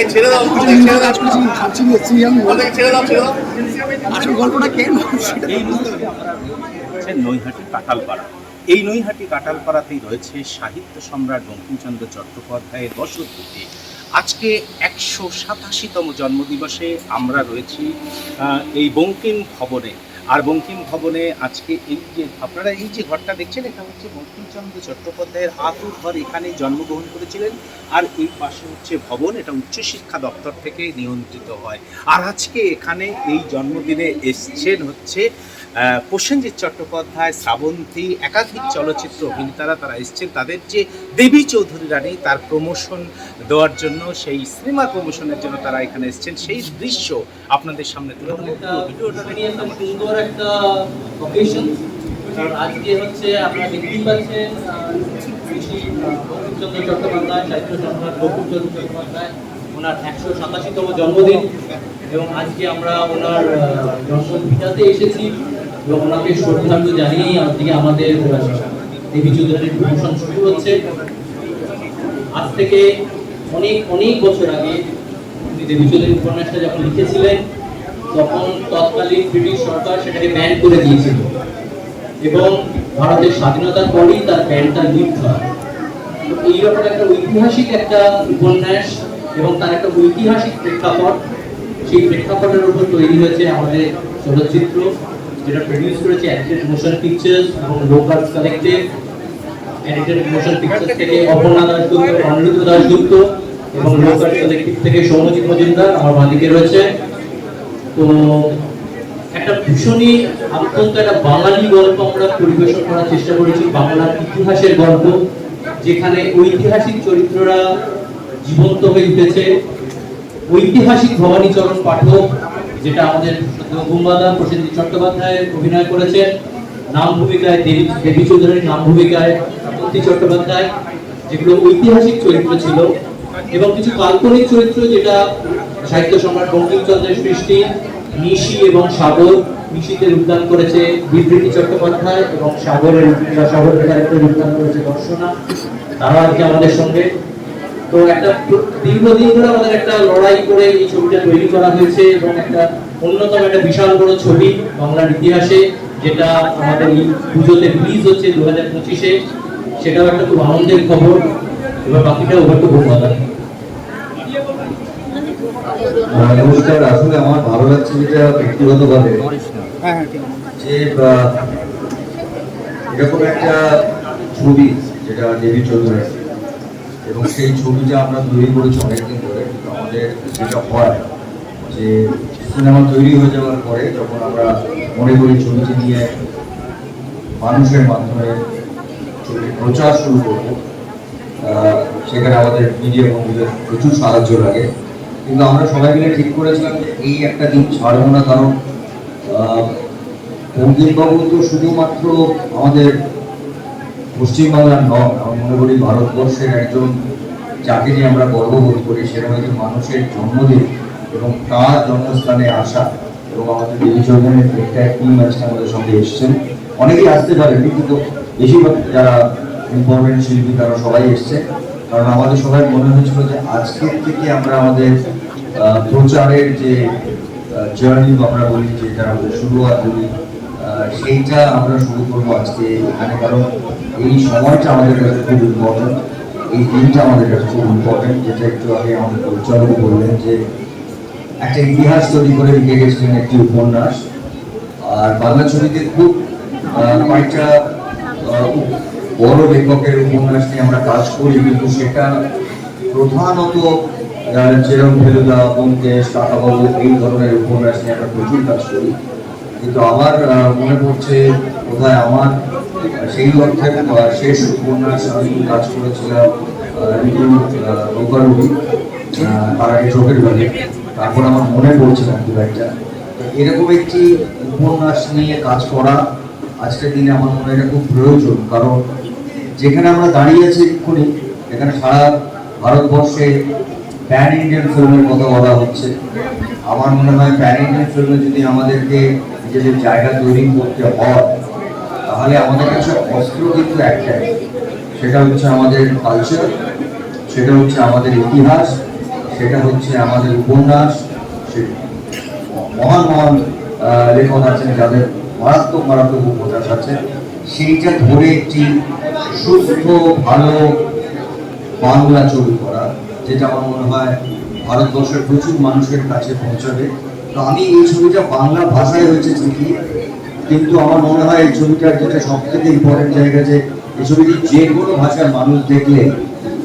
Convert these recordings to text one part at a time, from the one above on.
এই ছেড়ে দাও কিছুদিন ধরে ভাবছি যে এসছি আমি ওদেরকে ছেড়ে দাও ছেড়ে দাও। আসল গল্পটা কেন এই হচ্ছে নৈহাটি কাটালপাড়া এই নৈহাটি কাটালপাড়াতেই রয়েছে সাহিত্য সম্রাট বঙ্কিমচন্দ্র চট্টোপাধ্যায়ের বসতভিটে আজকে একশো সাতাশিতম জন্মদিবসে আমরা রয়েছি এই বঙ্কিম ভবনে। আর বঙ্কিম ভবনে আজকে এই যে, আপনারা এই যে ঘরটা দেখছেন, এটা হচ্ছে বঙ্কিমচন্দ্র চট্টোপাধ্যায়ের আতুর ঘর। এখানেই জন্মগ্রহণ করেছিলেন আর এই পাশে হচ্ছে ভবন, এটা উচ্চশিক্ষা দপ্তর থেকে নিয়ন্ত্রিত হয়। আর আজকে এখানে এই জন্মদিনে এসছেন হচ্ছে প্রসেনজিৎ চট্টোপাধ্যায়, শ্রাবন্তী, একাধিক চলচ্চিত্র অভিনেতারা তারা এসছেন। তাদের যে দেবী চৌধুরী রানী, তার প্রমোশন দেওয়ার জন্য, সেই সিনেমার প্রমোশনের জন্য তারা এখানে এসছেন। সেই দৃশ্য আপনাদের সামনে তুলে নিয়ে আজকে হচ্ছে চট্টোপাধ্যায় সাহিত্য সম্রাট বঙ্কিমচন্দ্র চট্টোপাধ্যায় ওনার একশো সাতাশিতম জন্মদিন এবং আজকে আমরা ওনার জন্মদিনটাতে এসেছি এবং ওনাকে শ্রদ্ধাঞ্জলি জানিয়েই আজকে আমাদের দেবী চৌধুরীর প্রমোশন শুরু হচ্ছে। আজ থেকে অনেক অনেক বছর আগে দেবী চৌধুরী উপন্যাসটা যখন লিখেছিলেন তখন তৎকালীন ব্রিটিশ সরকার সেটাকে ব্যান করে দিয়েছিল। এবং ভারতের স্বাধীনতার পরেই তার ব্যানটা লিফট হয়। তো এই ব্যাপারে একটা ঐতিহাসিক একটা উপন্যাস এবং তার একটা ঐতিহাসিক প্রেক্ষাপট, সেই প্রেক্ষাপটের উপর তৈরি হয়েছে আমাদের চলচ্চিত্র, যেটা প্রডিউস করেছে অ্যাক্টেড মোশন পিকচার্স এবং local collective edited motion pictures থেকে অপর্ণা দাসগুপ্ত অনিরুদ্ধ দাসগুপ্ত এবং লোকাল কালেক্টিভ থেকে সৌমজিৎ মজুমদার, আমার বাঁদিকে রয়েছে। তো একটা ভীষণই অত্যন্ত একটা বাঙালি গল্প আমরা পরিবেশন করার চেষ্টা করেছি, বাংলার ইতিহাসের গল্প, যেখানে ঐতিহাসিক জীবন্ত হয়ে উঠেছে। ঐতিহাসিক ভবানীচরণ পাঠক, যেটা আমাদের চট্টোপাধ্যায় অভিনয় করেছেন নাম ভূমিকায় দেবী দেবী চৌধুরীর নাম ভূমিকায় চট্টোপাধ্যায়, যেগুলো ঐতিহাসিক চরিত্র ছিল, এবং কিছু কাল্পনিক চরিত্র যেটা সাহিত্য সম্রাট বঙ্কিমচন্দ্রের সৃষ্টি নিশি এবং সাগর। নিশিতে রূপদান করেছে বিবৃতি চট্টোপাধ্যায় এবং সাগরের সাগরের ক্যারেক্টার রূপদান করেছে দর্শনা। তারা আজকে আমাদের সঙ্গে। তো একটা দীর্ঘদিন ধরে আমাদের একটা লড়াই করে এই ছবিটা তৈরি করা হয়েছে এবং একটা অন্যতম একটা বিশাল বড় ছবি বাংলার ইতিহাসে যেটা আমাদের এই পুজোতে রিলিজ হচ্ছে দু হাজার পঁচিশে। সেটাও একটা খুব আনন্দের খবর। এবার বাকিটা ওভার আহ, নমস্কার আসলে আমার ভালো লাগছে যেটা ব্যক্তিগতভাবে হ্যাঁ হ্যাঁ যে এরকম একটা ছবি যেটা দেবী চৌধুরী এবং সেই ছবিটা আমরা তৈরি করেছি অনেকদিন ধরে আমাদের যেটা হয় যে সিনেমা তৈরি হয়ে যাওয়ার পরে যখন আমরা মনে করি ছবিটি নিয়ে মানুষের মাধ্যমে ছবির প্রচার শুরু করব সেখানে আমাদের মিডিয়া বন্ধুদের প্রচুর সাহায্য লাগে। কিন্তু আমরা সবাই মিলে ঠিক করেছিলাম এই একটা দিন ছাড়বো না, কারণ বঙ্কিমবাবু তো শুধুমাত্র আমাদের পশ্চিমবাংলার নন, আমি মনে করি ভারতবর্ষের একজন যাকে নিয়ে আমরা গর্ববোধ করি সেরকম একজন মানুষের জন্মদিন এবং তার জন্মস্থানে আসা এবং আমাদের দেবী চৌধুরীর একটা টিম আজকে আমাদের সঙ্গে এসছেন। অনেকেই আসতে পারেনি কিন্তু বেশিরভাগ যারা ইম্পর্টেন্ট শিল্পী, তারা সবাই এসছে। কারণ আমাদের সবাই মনে হয়েছিল যে আজকের থেকে আমরা আমাদের প্রচারের যে জার্নি আমরা বলি যে আমাদের শুরুয়াত বলি সেইটা আমরা শুরু করব আজকে এখানে। কারণ এই সময়টা আমাদের কাছে খুব ইম্পর্টেন্ট এই দিনটা আমাদের কাছে খুব ইম্পর্টেন্ট যেটা একটু আগে আমাদের পরিচালক বললেন যে, একটা ইতিহাস তৈরি করে লিখে গেছিলেন একটি উপন্যাস, আর বাংলা ছবিতে খুব কয়েকটা বড় লেখকের উপন্যাস নিয়ে আমরা কাজ করি, কিন্তু সেটা প্রধানত যেরকম ফেলুদা ব্যোমকেশ কাকাবাবু এই ধরনের উপন্যাস নিয়ে আমরা প্রচুর কাজ করি। কিন্তু আমার মনে পড়ছে বোধহয় আমার সেই অর্থে শেষ উপন্যাস আমি কাজ করেছিলাম নৌকারুবি তার আগে চোখের বাড়ি তারপর আমার মনে পড়ছে না খুব একটা। এরকম একটি উপন্যাস নিয়ে কাজ করা আজকের দিনে আমার মনে হয় খুব প্রয়োজন, কারণ যেখানে আমরা দাঁড়িয়ে আছি এক্ষুনি এখানে সারা ভারতবর্ষে প্যান ইন্ডিয়ান ফিল্মের কথা বলা হচ্ছে। আমার মনে হয় প্যান ইন্ডিয়ান ফিল্মে যদি আমাদেরকে নিজেদের জায়গা তৈরি করতে হয়, তাহলে আমাদের কাছে অস্ত্র কিন্তু একটাই। সেটা হচ্ছে আমাদের কালচার সেটা হচ্ছে আমাদের ইতিহাস, সেটা হচ্ছে আমাদের উপন্যাস মহান মহান লেখক আছেন যাদের মারাত্মক মারাত্মক উপন্যাস আছে। সেইটা ধরে একটি সুস্থ, ভালো বাংলা ছবি করা। যেটা আমার মনে হয় ভারতবর্ষের প্রচুর মানুষের কাছে পৌঁছাবে। তো আমি এই ছবিটা বাংলা ভাষায় হয়েছে ঠিকই, কিন্তু আমার মনে হয় এই ছবিটার যেটা সব থেকে ইম্পর্টেন্ট জায়গা যে, এই ছবিটি যে কোনো ভাষার মানুষ দেখলে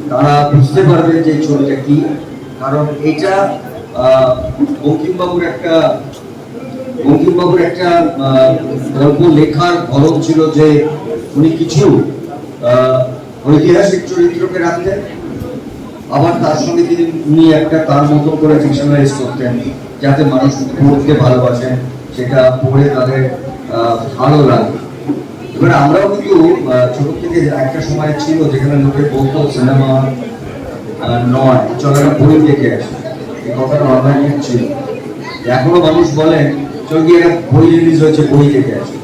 তারা বুঝতে পারবে যে ছবিটা কি। কারণ এটা বঙ্কিমবাবুর একটা বঙ্কিমবাবুর একটা গল্প লেখার ধরন ছিল যে উনি কিছু ঐতিহাসিক চরিত্রকে রাখতেন আবার তার সঙ্গে তিনি উনি একটা তার মতো করে ফিকশনালাইজ করতেন, যাতে মানুষ পড়তে ভালোবাসেন সেটা পড়ে তাদের ভালো লাগে। এবার আমরাও কিন্তু ছোট থেকে একটা সময় ছিল যেখানে লোকে বলতো, সিনেমা নয়, চলো একটা বই দেখে আসে। এই কথাটা অনলাইনে ছিল। এখনও মানুষ বলেন চল গিয়ে একটা বই রিলিজ হয়েছে, বই দেখে আসে।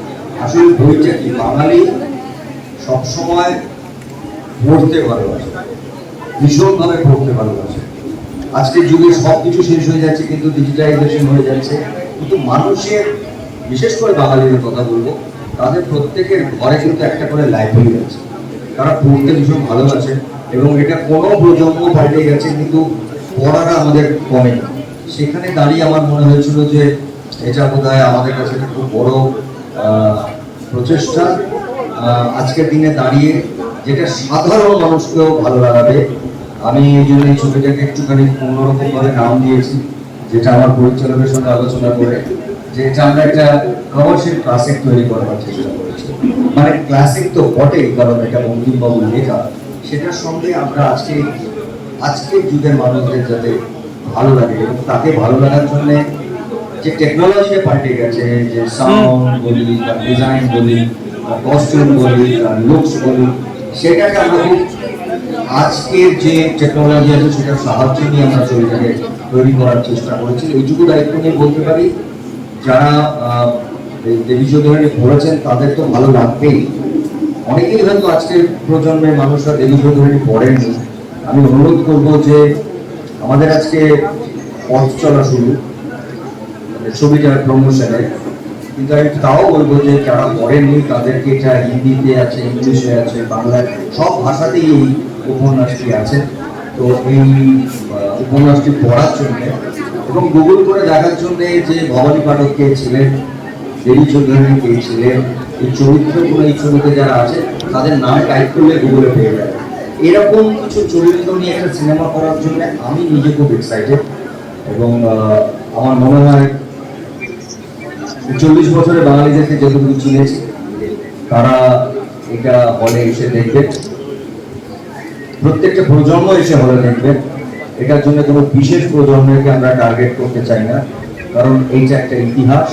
আসলে বইটা কি? বাঙালি সবসময় পড়তে ভালোবাসে। ভীষণভাবে পড়তে ভালোবাসে। আজকের যুগে সব কিছু শেষ হয়ে যাচ্ছে, কিন্তু ডিজিটাইজেশন হয়ে যাচ্ছে। কিন্তু মানুষের, বিশেষ করে বাঙালিদের কথা বলব, তাদের প্রত্যেকের ঘরে কিন্তু একটা করে লাইব্রেরি আছে। তারা পড়তে ভীষণ ভালোবাসে এবং এটা কোনো প্রজন্ম পাল্টে গেছে, কিন্তু পড়াটা আমাদের কমেনি সেখানে দাঁড়িয়ে আমার মনে হয়েছিল যে, এটা বোধ আমাদের কাছে একটা খুব বড় প্রচেষ্টা। আজকের দিনে দাঁড়িয়ে যেটা সাধারণ মানুষকেও ভালো লাগাবে আমি এই জন্য এই ছবিটাকে একটুখানি অন্যরকম ভাবে নাম দিয়েছি, যেটা আমার পরিচালকের সঙ্গে আলোচনা করে, যে এটা আমরা একটা কমার্শিয়াল ক্লাসিক তৈরি করবার চেষ্টা করেছি। মানে ক্লাসিক তো বটেই, কারণ এটা বঙ্কিমবাবুর লেখা। সেটার সঙ্গে আমরা আজকে আজকের যুগের মানুষদের যাতে ভালো লাগে, এবং তাকে ভালো লাগার জন্যে যে টেকনোলজিটা পাল্টে গেছে, যে সাউন্ড বলি, তার ডিজাইন বলি বা কস্টিউম বলি, তার লুকস বলি, সেটাকে আমরা খুব আজকের যে টেকনোলজি আছে, সেটার সাহায্য নিয়ে আমরা ছবিটাকে তৈরি করার চেষ্টা করেছি। এইটুকু দায়িত্ব নিয়ে বলতে পারি, যারা দেবী চৌধুরী পড়েছেন, তাদের তো ভালো লাগবেই। অনেকেই হয়তো আজকের প্রজন্মের মানুষরা দেবী চৌধুরী পড়েননি। আমি অনুরোধ করব যে, আমাদের আজকে পথ চলা শুরু মানে ছবিটার প্রমোশনে কিন্তু আমি তাও বলব যে যারা পড়েননি, তাদেরকে এটা হিন্দিতে আছে, ইংলিশে আছে, বাংলায়, সব ভাষাতেই এই উপন্যাসটি আছে। তো এই উপন্যাসটি পড়ার জন্য এবং গুগল করে দেখার জন্য যে ভবানী পাঠক কে ছিলেন, দেবী চৌধুরী কে ছিলেন, এই চরিত্রগুলো এই ছবিতে যারা আছে, তাদের নাম টাইপ করলে গুগলে পেয়ে যাবে। এরকম কিছু চরিত্র নিয়ে একটা সিনেমা করার জন্য আমি নিজে খুব এক্সাইটেড এবং আমার মনে হয় চল্লিশ বছরে বাঙালিদেরকে যতটুকু চিনেছি, তারা এটা হলে এসে দেখবে প্রত্যেকটা প্রজন্ম এসে হলে দেখবে এটার জন্য কোনো বিশেষ প্রজন্মকে আমরা টার্গেট করতে চাই না। কারণ এইটা একটা ইতিহাস,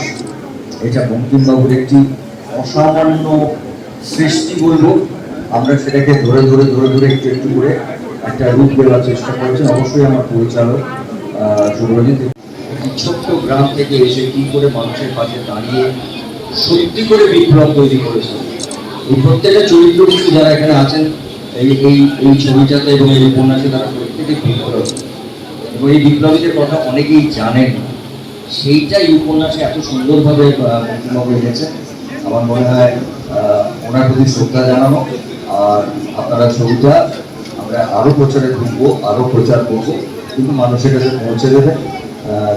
এটা বঙ্কিমবাবুর একটি অসামান্য সৃষ্টি বলব। আমরা সেটাকে ধরে ধরে ধরে ধরে একটু একটু করে একটা রূপ দেওয়ার চেষ্টা করেছি। অবশ্যই আমার পরিচালক একটি ছোট্ট গ্রাম থেকে এসে কি করে মানুষের পাশে দাঁড়িয়ে সত্যি করে বিপ্লব তৈরি করেছে? এই প্রত্যেকটা চরিত্র কিন্তু যারা এখানে আছেন এই এই এই ছবিটাতে এবং এই উপন্যাসে তারা প্রত্যেকে বিপ্লব। এবং এই বিপ্লবীদের কথা অনেকেই জানেন। না। সেইটাই এই উপন্যাসে এত সুন্দরভাবে বঙ্কিমবাবু এনেছে আমার মনে হয় ওনার প্রতি শ্রদ্ধা জানানো আর আপনারা ছবিটা আমরা আরও প্রচারে ঢুকবো আরও প্রচার করব। কিন্তু মানুষের কাছে পৌঁছে দেবে আহ,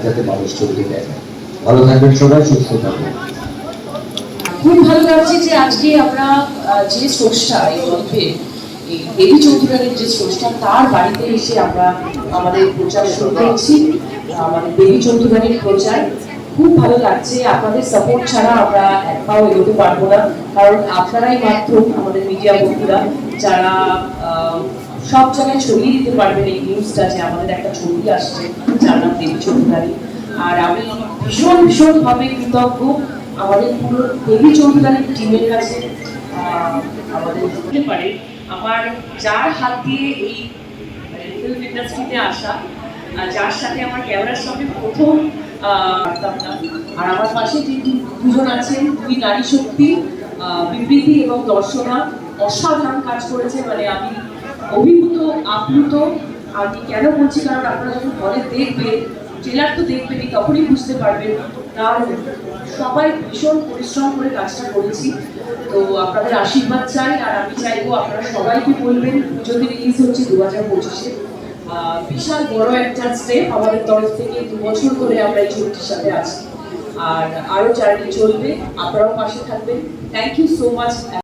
যাতে মানুষ ছবিটি দেখে। ভালো থাকবেন সবাই, সুস্থ থাকবেন। খুব ভালো লাগছে যে আজকে আমরা যে স্রষ্টা এই গল্পের দেবী চৌধুরানীর যে স্রষ্টা, তার বাড়িতে এসে আমরা আমাদের প্রচার শুরু করছি, আমাদের দেবী চৌধুরানীর প্রচার। খুব ভালো লাগছে। আপনাদের সাপোর্ট ছাড়া আমরা এক এগোতে পারব না। কারণ আপনারাই মাত্র আমাদের মিডিয়া বন্ধুরা, যারা সব জায়গায় ছড়িয়ে দিতে পারবেন এই নিউজটা যে আমাদের একটা ছবি আসছে। যার নাম দেবী চৌধুরানী। আর আমি ভীষণ ভীষণ ভাবে কৃতজ্ঞ। আমাদের পুরো দেবী চৌধুরানীর টিমের কাছে আমাদের হতে পারে, আমার যার হাত দিয়ে এই ফিল্ম ইন্ডাস্ট্রিতে আসা যার সাথে আমার ক্যামেরার সঙ্গে প্রথম আর আমার পাশে যে দুজন আছেন, দুই নারী শক্তি বিবৃতি এবং দর্শনা, অসাধারণ কাজ করেছে। মানে আমি অভিভূত, আপ্লুত। আমি কেন বলছি, কারণ আপনারা যখন হলে দেখবেন, ট্রেলার তো দেখবেনই, তখনই বুঝতে পারবেন। তার সবাই ভীষণ পরিশ্রম করে কাজটা করেছি। তো আপনাদের আশীর্বাদ চাই, আর আমি চাইব আপনারা সবাইকে বলবেন পুজোতে রিলিজ হচ্ছে দু হাজার পঁচিশে। বিশাল বড় একটা স্টেপ আমাদের তরফ থেকে দু বছর ধরে আমরা এই ছবিটির সাথে আছি। আর আরও চারটি চলবে, আপনারাও পাশে থাকবেন। Thank you so much